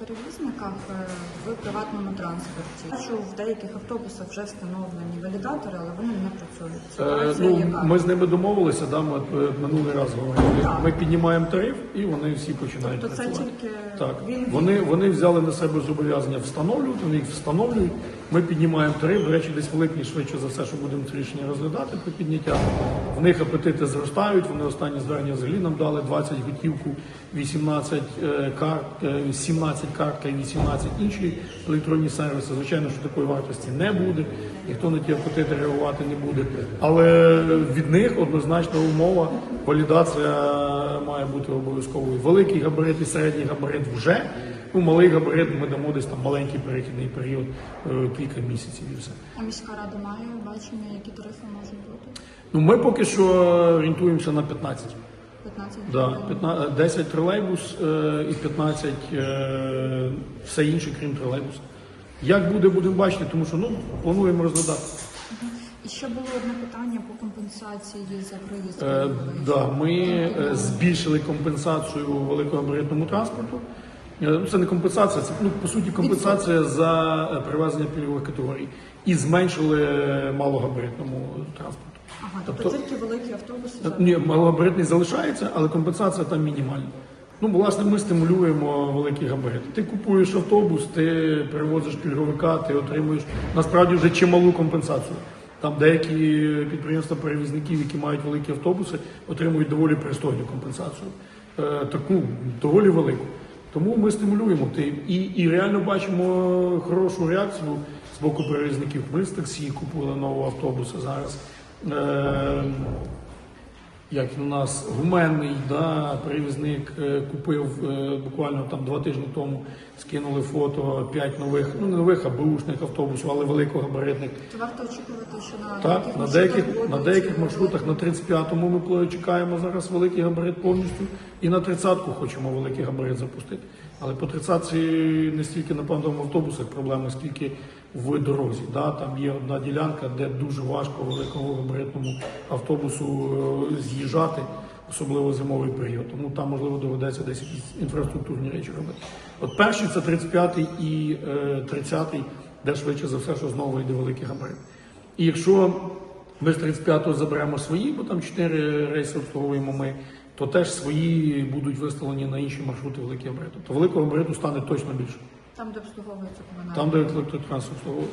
перевізниках е, в приватному транспорті. Що в деяких автобусах вже встановлені валідатори, але вони не працюють. Е, ну, яка? ми з ними домовилися, да, ми е, минулий раз говорили. Так. Ми піднімаємо тариф і вони всі починають Тобто це працювати. тільки Так, він вони, вони взяли на себе зобов'язання встановлювати, вони їх встановлюють. Ми піднімаємо тариф. До речі, десь в липні швидше за все, що будемо це рішення розглядати по підняття. В них апетити зростають. Вони останні звернення взагалі нам дали 20 готівку, 18 е, карт, е, 17 картка і 18 інші електронні сервіси. Звичайно, що такої вартості не буде. Ніхто на ті апетити реагувати не буде. Але від них однозначна умова валідація має бути обов'язковою. Великий габарит і середній габарит вже. Ну, малий габарит ми дамо десь там маленький перехідний період, е, кілька місяців і все. А міська рада має бачення, які тарифи можуть бути? Ну ми поки що орієнтуємося на 15. 15 Да, 15 10 тролейбус е, і 15 е, все інше, крім тролейбуса. Як буде, будемо бачити, тому що ну плануємо розглядати. І ще було одне питання по компенсації за проїзд. Е, да, ми е, збільшили компенсацію великогабаритному транспорту. Е, Це не компенсація, це ну, по суті компенсація за е, перевезення пільгових категорій. І зменшили е, малогабаритному транспорту. Ага, тобто, тобто- тільки великі автобуси. Ні, малогабаритний залишається, але компенсація там мінімальна. Ну, власне, ми стимулюємо великі габарити. Ти купуєш автобус, ти перевозиш пільговика, ти отримуєш насправді вже чималу компенсацію. Там деякі підприємства перевізників, які мають великі автобуси, отримують доволі пристойну компенсацію. Е, таку доволі велику. Тому ми стимулюємо ти і, і реально бачимо хорошу реакцію з боку перевізників. Ми з таксі купили нового автобуса зараз. Е, як у нас гуменний да, перевізник е, купив е, буквально там два тижні тому, скинули фото п'ять нових, ну не нових, а бушних автобусів, але великогабаритних. То варто очікувати, що на Так, на деяких, на деяких маршрутах на 35-му ми чекаємо зараз великий габарит повністю, і на 30-ку хочемо великий габарит запустити. Але по 30-ці не стільки на пандовому автобусах проблеми, скільки в дорозі. Да? Там є одна ділянка, де дуже важко великому габаритному автобусу е, з'їжджати, особливо зимовий період. Тому там можливо доведеться десь якісь інфраструктурні речі робити. От перший це 35-й і е, 30-й, де швидше за все, що знову йде великий габарит. І якщо ми з 35-го заберемо свої, бо там 4 рейси обслуговуємо ми, то теж свої будуть виставлені на інші маршрути великого габариту. То великого габариту стане точно більше. Там, де обслуговується комунальні. Там, де електротранс обслуговує.